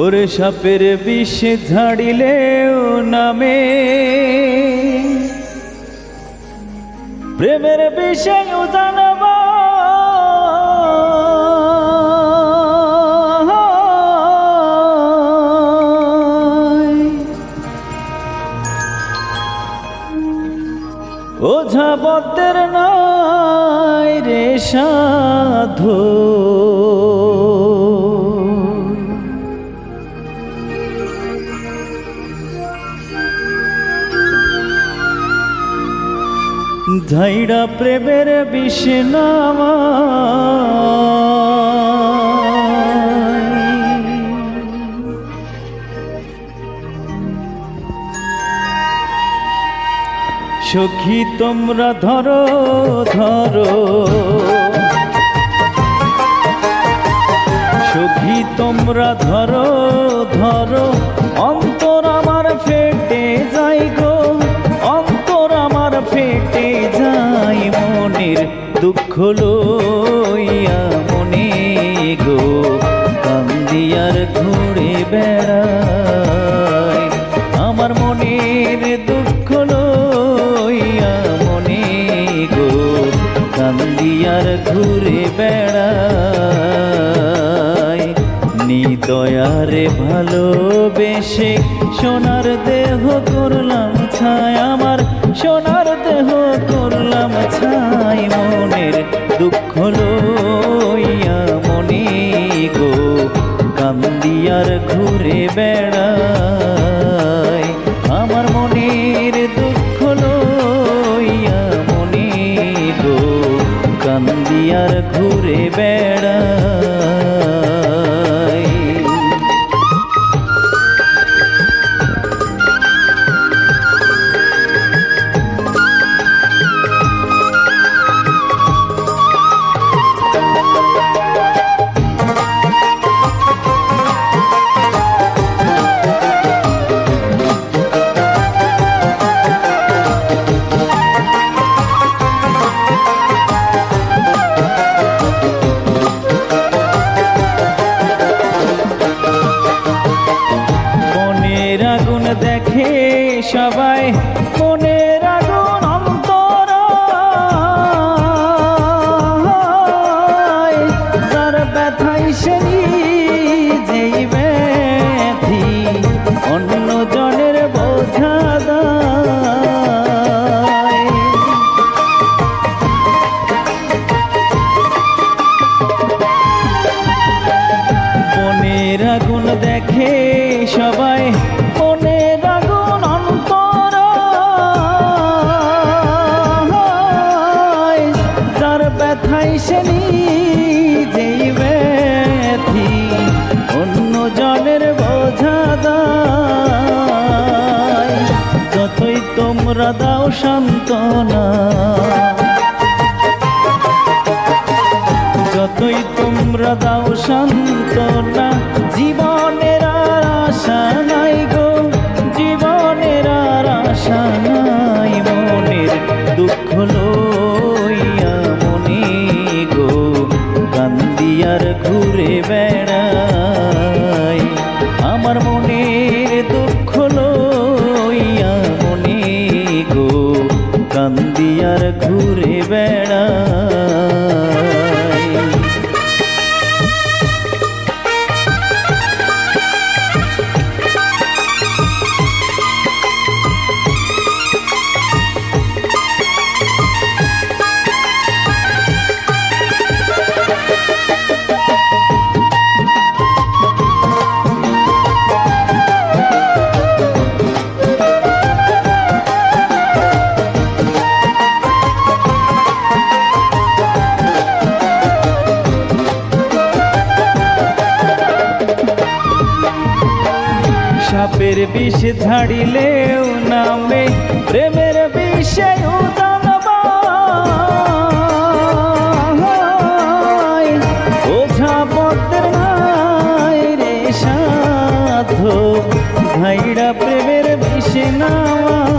ওরে সাপের বিষে ঝাড়িলেও নামে। প্রেমের বিষয় জানবা। ওঝা বদ্দের নাই রে সাধু। ঝাইড়া প্রেমের বিষ্ণামা সখী তোমরা ধরো ধরো। সখী তোমরা ধরো ধরো। দুঃখ লইয়া মনে গো, কান্দিয়ার ঘুরে বেড়ায়। আমার মনের দুঃখ লইয়া মনে গো, কান্দিয়ার ঘুরে বেড়ায়। নিদয়ারে ভালোবেসে সোনার দেহ করলাম ছায়, আমার সোনার করলাম ছাই মনের দুঃখ লইয়া মনে গো, কান্দিয়ার ঘুরে বেড়ায়। আমার মনের দুঃখ লইয়া মনে গো, কান্দিয়ার ঘুরে বেড়ায়। সে যেই ব্যথি অন্য জনের বোঝা যতই তোমরা দাও সান্ত্বনা যতই তোমরা দাও সান্ত্বনা সাপের বিষ ঝাড়িলেও নামে, প্রেমের বিষয় জানবা ওঝা নাই রে সাধু, ভাইরা প্রেমের বিষে নামায়।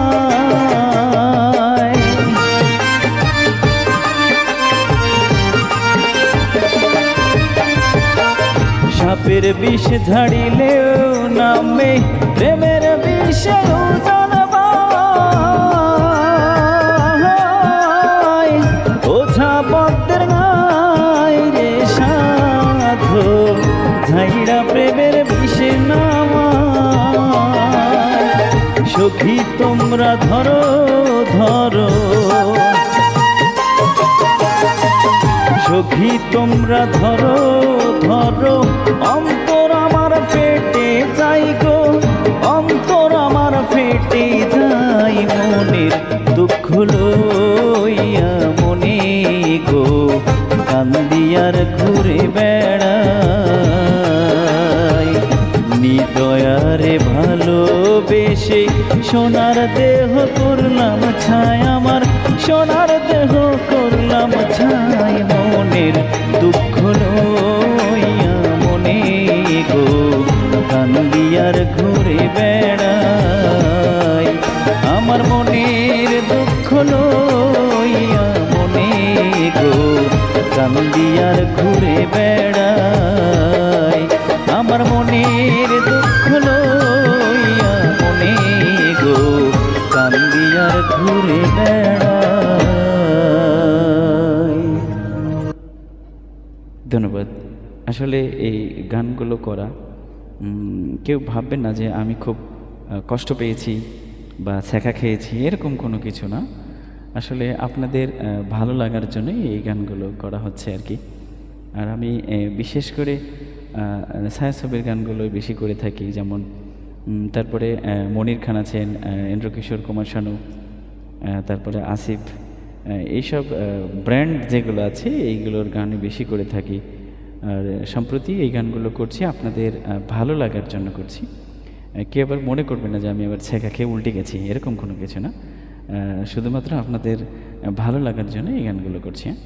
পাপের বিষ ঝাড়িলেও নামে প্রেমের বিষে ওঝা পদ্মের গায় রে সাধু, ঝাইড়া প্রেমের বিষে নামা সখী, তোমরা ধরো ধরো। সখী, তোমরা ধরো ধরো। মনের দুঃখ লইয়া মনে গো, কান্দিয়ার ঘুরে বেড়াই নিদয়ারে ভালোবেসে সোনার দেহ করলাম ছায় আমার সোনার দেহ করলাম ছাই। মনের দুঃখ লইয়া মনে গো, কান্দিয়ার ঘুরে বেড়াই ধন্যবাদ। আসলে এই গানগুলো করা কেউ ভাববেন না যে আমি খুব কষ্ট পেয়েছি বা ছেঁকা খেয়েছি, এরকম কোনো কিছু না। আসলে আপনাদের ভালো লাগার জন্যই এই গানগুলো করা হচ্ছে আর কি। আর আমি বিশেষ করে ছায়াছবির গানগুলো বেশি করে থাকি, যেমন তারপরে মনির খান আছেন ইন্দ্রকিশোর কুমার শানু তারপরে আসিফ এইসব ব্র্যান্ড যেগুলো আছে, এইগুলোর গান বেশি করে থাকি। আর সম্প্রতি এই গানগুলো করছি, আপনাদের ভালো লাগার জন্য করছি। কেউ আবার মনে করবে না যে আমি আবার ছেঁকা খেয়ে উল্টে গেছি, এরকম কোনো কিছু না। শুধুমাত্র আপনাদের ভালো লাগার জন্য এই গানগুলো করছি হ্যাঁ।